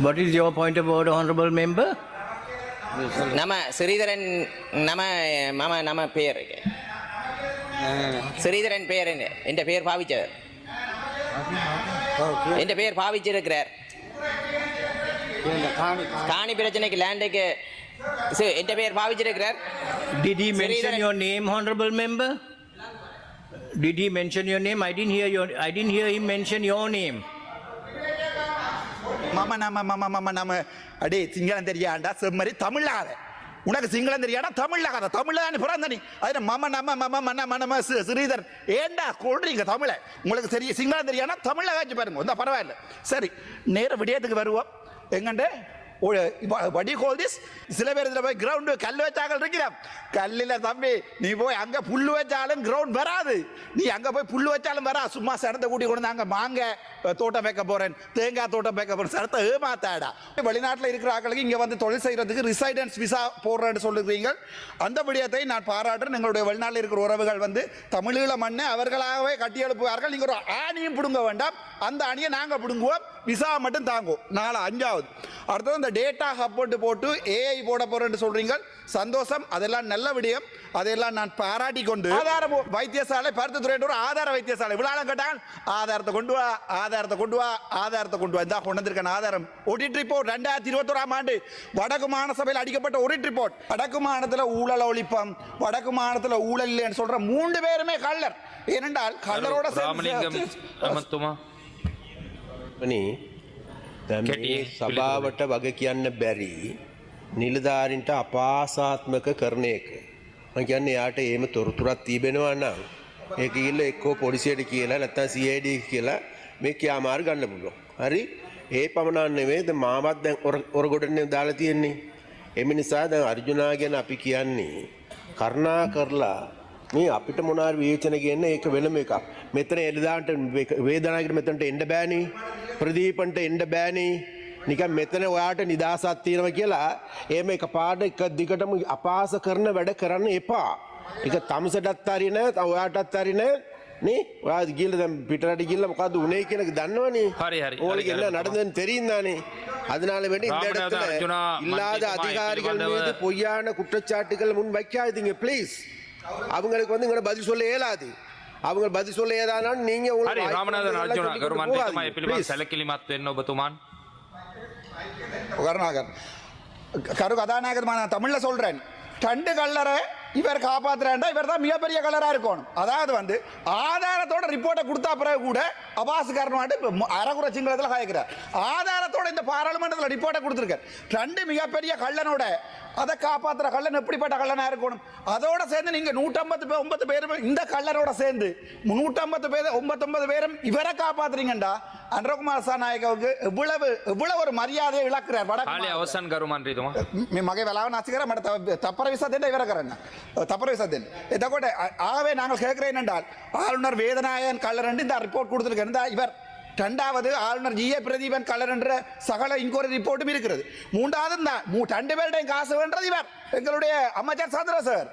What is your point of order, honorable member? நம்ம ஸ்ரீதரன் நம்ம மாம நம்ம பேர் ஸ்ரீதரன் பேர் என் பேர் பாவிச்சவர் என் பேர் பாவிச்சிருக்கிறார் காணி பிரச்சனைக்கு Did he mention your name, honorable member? Did he mention your name? I didn't hear your I didn't hear him mention your name. மம நம மம மம நம. அடே சிங்களம் தெரியாண்டா செம்மறி தமிழாத. உனக்கு சிங்களம் தெரியாடா கதை தமிழ்ல தான். பிறந்த நீ அதில் மம நம மம மன மனம ஸ்ரீதர் ஏண்டா கொள்றீங்க தமிழை? உங்களுக்கு சரி சிங்களம் தெரியாடா தமிழை காய்ச்சி பாருங்க. இந்த பரவாயில்ல. சரி நேர விடயத்துக்கு வருவோம். எங்கண்டே? வடி கோல் திஸ் சில பேர் இதில் போய் கிரவுண்டு கல் வச்சாக்கள் இருக்கிறான் கல்லில் தம்பி நீ போய் அங்கே புல் வச்சாலும் கிரவுண்ட் வராது நீ அங்கே போய் புல் வச்சாலும் வரா சும்மா சடத்தை கூட்டி கொண்டு வந்து அங்கே மாங்க தோட்டம் வைக்க போகிறேன் தேங்காய் தோட்டம் வைக்க போகிறேன் சடத்தை ஏமாத்தாடா வெளிநாட்டில் இருக்கிற ஆக்களுக்கு இங்கே வந்து தொழில் செய்கிறதுக்கு ரிசைடன்ஸ் விசா போடுறேன்னு சொல்லுறீங்க அந்த விடயத்தை நான் பாராட்டுறேன் எங்களுடைய வெளிநாட்டில் இருக்கிற உறவுகள் வந்து தமிழீழ மண்ணை அவர்களாகவே கட்டி எழுப்புவார்கள் நீங்கள் ஒரு ஆணியும் பிடுங்க வேண்டாம் அந்த அணியை நாங்கள் பிடுங்குவோம் விசா மட்டும் தாங்கும். நாலு அஞ்சாவது. அடுத்தது இந்த டேட்டா ஹப்போட்டு போட்டு ஏஐ போட போறேன்னு சொல்றீங்க சந்தோஷம். அதெல்லாம் நல்ல விடயம். அதையெல்லாம் நான் பாராட்டி கொண்டு ஆதார வைத்தியசாலை பருத்து ஒரு ஆதார வைத்தியசாலை. விழால கேட்டால் ஆதாரத்தை கொண்டு வா ஆதாரத்தை கொண்டு வா ஆதாரத்தை கொண்டு வா. இதாக கொண்டிருக்கான ஆதாரம். ஒடிட் ரிப்போர்ட் ரெண்டாயிரத்தி இருபத்தோராம் ஆண்டு. வடக்கு மாநசபையில் அடிக்கப்பட்ட ஒடிட் ரிப்போர்ட் வடக்கு மாநிலத்தில் ஊழல் ஒழிப்பம் வடக்கு மாநிலத்தில் ஊழல் இல்லைன்னு சொல்ற மூன்று பேருமே கள்ளர். ஏனென்றால் கள்ளரோட சேர்ந்து ඇමත්තුමා නේ දැන් මේ සභාවට වග කියන්න බැරි නිලධාරින්ට අපාසාත්මක කරන එක. මං කියන්නේ යාට ඒම තොරතුරක් තිබෙනවා නම් ඒක ගිහිල්ලා එක්කෝ පොලිසියට කියලා නැත්නම් CID කියලා මේ ක්‍යාමාර ගන්න පුළුවන්. හරි? ඒ පමණක් නෙවෙයි දැන් මාවත් දැන් ඔරගොඩනේ දාලා තියෙන්නේ. එම නිසා දැන් අර්ජුනා ගැන අපි කියන්නේ කරුණා කරලා මේ අපිට මොනාර විවේචන ගන්න ඒක වෙනම එකක්. මෙතන එළදාන්ට වේදනාවකට මෙතනට එන්න බෑනේ. ප්‍රදීපන්ට එන්න බෑනේ. නිකන් මෙතන ඔයාට නිදහසක් තියෙනවා කියලා එහෙම එකපාරට එක දිගටම අපාස කරන වැඩ කරන්න එපා. ඒක තමුසටත් හරි නෑ, තව ඔයාටත් හරි නෑ. නේ ඔයා ගිහලා දැන් පිටරට ගිහලා මොකද්ද උනේ කියන එක දන්නවනේ. හරි, හරி. உங்களுக்கு හරි, என்ன හරි. நடந்ததுன்னு தெரியும் தானே அதனால வேண்டி இந்த ராமநாதன் இடத்துல அர்ஜுனா இல்லாத மன்னிக்குமாய் அதிகாரிகள் பிரிவந்தவர். மீது பொய்யான குற்றச்சாட்டுகள் முன் வைக்காதீங்க ப்ளீஸ் அவங்களுக்கு வந்து இங்க பதில் சொல்ல இயலாது அவங்க பதில் சொல்ல ஏதானாலும் நீங்க உங்க හරි வாய்ப்பு රාමනාදන් வந்து අර්ජුන சொல்லிக்கிட்டு ගරු මන්ත්‍රීතුමා போகாதீங்க, ඒ පිළිබඳ please. සැලකිලිමත් වෙන්න ඔබතුමාන් கருணாகர் கரு கதாநாயகர் நான் தமிழ்ல சொல்றேன் ரெண்டு கல்லரை இவர் காப்பாத்துறேன்டா இவர் தான் மிகப்பெரிய கலரா இருக்கணும். அதாவது வந்து ஆதாரத்தோட ரிப்போர்ட்டை கொடுத்தா பிறகு கூட அபாஸ் காரணமாட்டு இப்ப அறகுறை சிங்களத்தில் காய்க்கிறார். ஆதாரத்தோட இந்த பாராளுமன்றத்தில் ரிப்போர்ட்டை கொடுத்துருக்கார். ரெண்டு மிகப்பெரிய கள்ளனோட அதை காப்பாத்துற கள்ளன் எப்படிப்பட்ட கள்ளனா இருக்கணும்? அதோட சேர்ந்து நீங்க நூற்றம்பது பேர் ஒன்பது பேரும் இந்த கள்ளனோட சேர்ந்து நூற்றம்பத்து பேர் ஒன்பத்தொன்பது பேரும் இவரை காப்பாத்துறீங்கண்டா. அன்றகுமார் சாநாயகவுக்கு எவ்வளவு எவ்வளவு ஒரு மரியாதையை இழக்கிறார் வடக்கு அவசன் கருமான் ರೀತಿವಾ மகை మగ వెళ్ళావని నచ్చుకరా మరి తప్పర విసర్జన தப்பர తప్పర విసర్జన இதோட ஆகவே நாங்கள் கேட்கிறேன் என்றால் ஆளுநர் வேதநாயகன் கள்ளர் என்று இந்த ரிப்போர்ட் கொடுத்துருக்கேன் இவர் ரெண்டாவது ஆளுநர் ஜி. ஏ. பிரதீபன் கலர் என்ற சகல இன்கொயரி ரிப்போர்ட்டும் இருக்கிறது. மூன்றாவது தான் ரெண்டு பேருடைய காசு வேண்டது இவர் எங்களுடைய அமைச்சர் சாதர சார்